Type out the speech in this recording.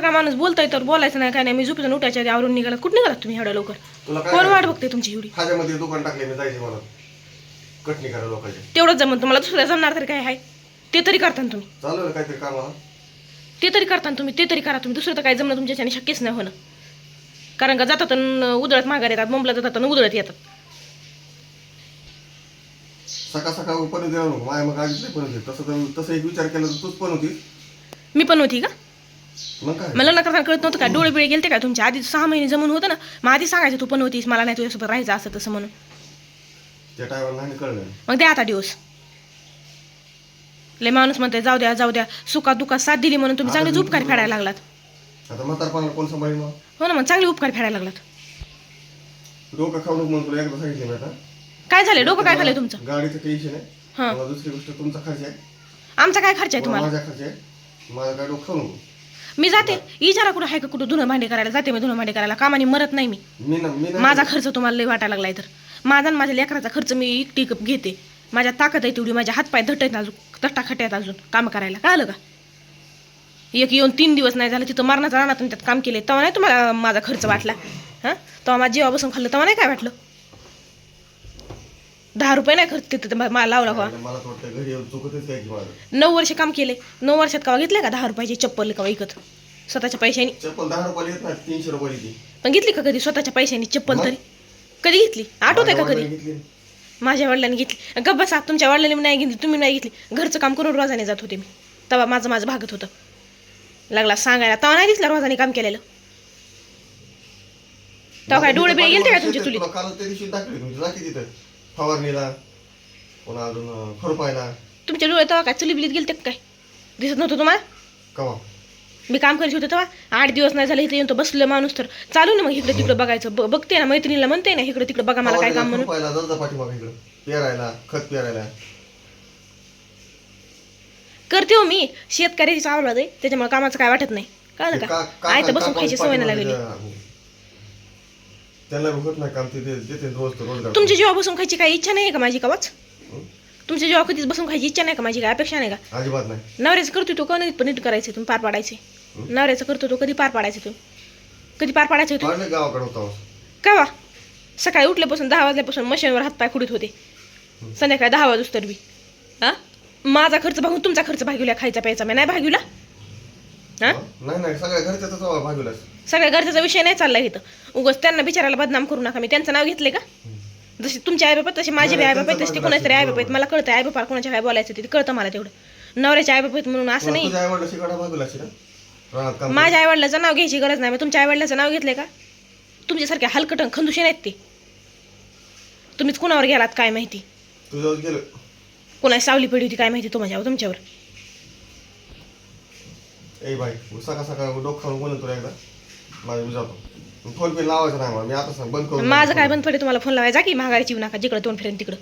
सकाळ माणूस बोलतोय तर बोलायचं नाही काय नाही. मी झोपेतून उठायच्या आधी आवरून निघाला. कुठं निघाला तुम्ही एवढ्या लवकर? तुला काय कोण वाट? बघते तुमची एवढी. खाज्यामध्ये दुकान टाकले मी जायचे मला कटणी करा लोकांचे. तेवढंच जमन तुम्हाला. दुसऱ्या जमणार तरी काय आहे ते तरी करता ना तुम्ही. चालू काहीतरी कामाला ते तरी करता ना तुम्ही. ते तरी करा तुम्ही. दुसरं तर काय जमणं तुमच्याच्याने शक्यच नाही होणं. कारण का जातात उधळत माघार येतात मुंबईला जातात आणि उधळत येतात. सकाळ सकाळ पण देणार नको. माय मग आधीच नाही पण होती. तसं तर तसं एक विचार केला तर तूच पण होतीस. मी पण होती का? मग काय? मला लग्न करताना कळत नव्हतं का? डोळे बिळे गेलते का? तुमच्या आधी सहा महिने जमून होतं ना? मग आधी सांगायचं तू पण होतीस मला नाही तुझ्यासोबत राहायचं असं तसं म्हणून. त्या टायमाला नाही कळलं. मग द्या आता दिवस. लय माणूस म्हणते जाऊ द्या जाऊ द्या. सुखात दुखात साथ दिली म्हणून तुम्ही चांगले उपकार फेडायला लागलात. आता म्हातारपणाला कोण सांभाळी मग? हो ना मग चांगले उपकार फेडायला लागलात. डोकं खाऊ नको म्हणून तुला एकदा सांगितलं मी आता काय झालं डोकं काय झालंय तुमचं? गाडीचं टेन्शन आहे. हां. मला दुसरी गोष्ट तुमचा खर्च आहे. आमचा काय खर्च आहे तुम्हाला? माझा खर्च आहे. माझा काय डोकं खाऊ नको मी जाते. इचारा कुठं आहे का कुठं धुणं भांडे करायला? जाते मी धुणं भांडे करायला. कामाने मरत नाही मी. मी ना मी नाही माझा खर्च तुम्हाला लय वाटायला लागलाय तर. माझा आणि माझ्या लेकराचा खर्च मी एकटी घेते. माझ्या ताकद आहे तेवढी. माझ्या हातपाय धट आहेत अजून. दट्टा खटे आहेत अजून. काम करायला. कळलं का? एक येऊन तीन दिवस नाही झालं तिथं मरणाचा रानातून त्यात काम केले तेव्हा नाही तुम्हाला माझा खर्च वाटला? हां? तेव्हा माझ्या जेव्हा बसून खाल्लं तेव्हा नाही काय वाटलं? दहा रुपये नाही खर्च तिथं मला लावला का? मला वाटतं घरी येऊन चुकतच काय की माझं. नऊ वर्ष काम केले नऊ वर्षात कवा घेतले का दहा रुपयाची चप्पल कवा विकत? स्वतःच्या पैशाने. चप्पल दहा रुपयाला येत नाही तीनशे रुपयाला येते. पण घेतली का कधी स्वतःच्या पैशाने चप्पल मग? तरी? कधी घेतली? आठवत आहे का कधी? घेतली. माझ्या वडिलांनी घेतली. गप्प बसा तुमच्या वडिलांनी नाही घेतली तुम्ही नाही घेतली. घरचं काम करून रोजाने जात होते मी. तेव्हा माझं माझं भागत होतं. लागला सांगायला तेव्हा नाही दिसलं रोजाने काम केलेलं. तेव्हा काय डोळे बिळे गेलते का तुमच्या चुलीत? तुला काल त्या दिवशी दाखवली तुमची जाती तिथं. फवारणीला पुन्हा अजून खुरपायला. तुमच्या डोळे तेव्हा काय चुली बिलीत गेलते काय? दिसत नव्हतं तुम्हाला? कवा? मी काम करीत होते तेव्हा. आठ दिवस नाही झालं इथे येऊन तो बसलं माणूस तर. चालू ना मग इकडे तिकडे बघायचं. ब- बघते ना मैत्रिणीला म्हणते ना इकडे तिकडे बघा मला काय काम म्हणून. खुरपायला जात जा पाठीमागे इकडं. पेरायला खत पेरायला. करते हो मी. शेतकऱ्याची चावला दे त्याच्यामुळे कामाचं काय वाटत नाही. कळलं का? का- आयतं बसून खायची सवय नाही लागली. त्यांना होत नाही काम ते ते- देते रोज तो रोजगार. तुमच्या जेव्हा बसून खायची काही इच्छा नाही का माझी कवाच? तुमच्या जेव्हा कधीच बसून खायची इच्छा नाही का माझी? काय अपेक्षा नाही का? अजिबात नाही. नवऱ्याचं करतो तो कधी पण नीट करायचे तुम्ही पार पाडायचे? नवऱ्याचं करतो तो कधी पार पाडायचे तुम्ही? कधी पार पाडायचे होते पाडले गावाकडे होता का वा सकाळी उठल्यापासून दहा वाजल्यापासून मशीनवर हातपाय खुडीत होते. संध्याकाळी दहा वाजूस तर बी. हा? माझा खर्च भागून तुमचा खर्च भागवला खायचा प्यायचा मी नाही भागवला हा? नाही नाही सगळ्या घरच्याच भाजूलाच सगळ्या घरच्याचा विषय नाही चालला इथं. उगाच त्यांना बिचारायला बदनाम करू नका. मी त्यांचं नाव घेतले का? जसे तुमचे आई बाबा तसे माझे बी आई बाबा आहेत तसे कोणाचे तरी आई बाबा आहेत. मला कळतं आई बापा कोणाच्या काय बोलायचं ते. कळतं मला तेवढं. नवऱ्याचे आई बाबा आहेत म्हणून असं नाही. माझ्या आईवडिलाचं नाव घ्यायची गरज नाही. मी तुमच्या आईवडिलाचं नाव घेतलंय का? तुमच्यासारख्या हलकट खंदुशी नाहीत ते. तुम्हीच कुणावर गेलात काय माहिती? कोणाची सावली पडी होती काय माहिती? तुम्हाला तुमच्यावर. ए भाई सकाळ सकाळ डोकं खाऊन बोलून तुला एकदा माझ्या मी जातो फोन पे लावायचा नाही मला मी आता सांग बंद करून माझं काय बंद पडे तुम्हाला फोन लावायचा की महागारी चिव नका जिकडं दोन फिरेन तिकडं